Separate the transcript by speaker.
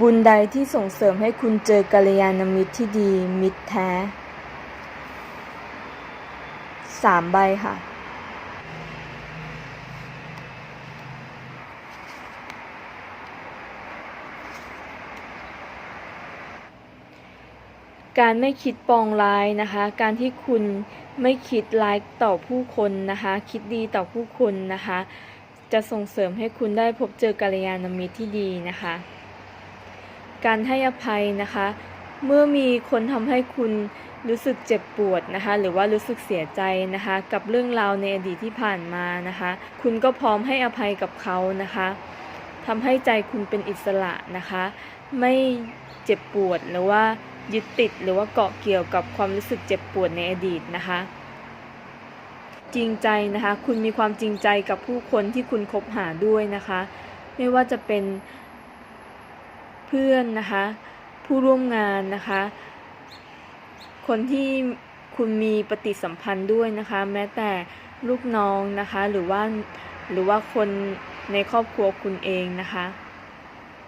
Speaker 1: บุญใดที่ส่งเสริมให้คุณเจอกัลยาณมิตรที่ดี มิตรแท้สามใบค่ะ การไม่คิดปองร้ายนะคะ การที่คุณไม่คิดร้ายต่อผู้คนนะคะ คิดดีต่อผู้คนนะคะ จะส่งเสริมให้คุณได้พบเจอกัลยาณมิตรที่ดีนะคะ การให้อภัยนะคะ เมื่อมีคนทำให้คุณรู้สึกเจ็บปวดนะคะ หรือว่ารู้สึกเสียใจนะคะ กับเรื่องราวในอดีตที่ผ่านมานะคะ คุณก็พร้อมให้อภัยกับเขานะคะทำให้ใจคุณเป็นอิสระนะคะ ไม่เจ็บปวดหรือว่ายึดติดหรือว่าเกาะเกี่ยวกับความรู้สึกเจ็บปวดในอดีตนะคะ จริงใจนะคะ คุณมีความจริงใจกับผู้คนที่คุณคบหาด้วยนะคะ ไม่ว่าจะเป็น เพื่อนนะคะ ผู้ร่วมงานนะคะ คนที่คุณมีปฏิสัมพันธ์ด้วยนะคะ แม้แต่ลูกน้องนะคะ หรือว่าหรือว่าคนในครอบครัวคุณเองนะคะ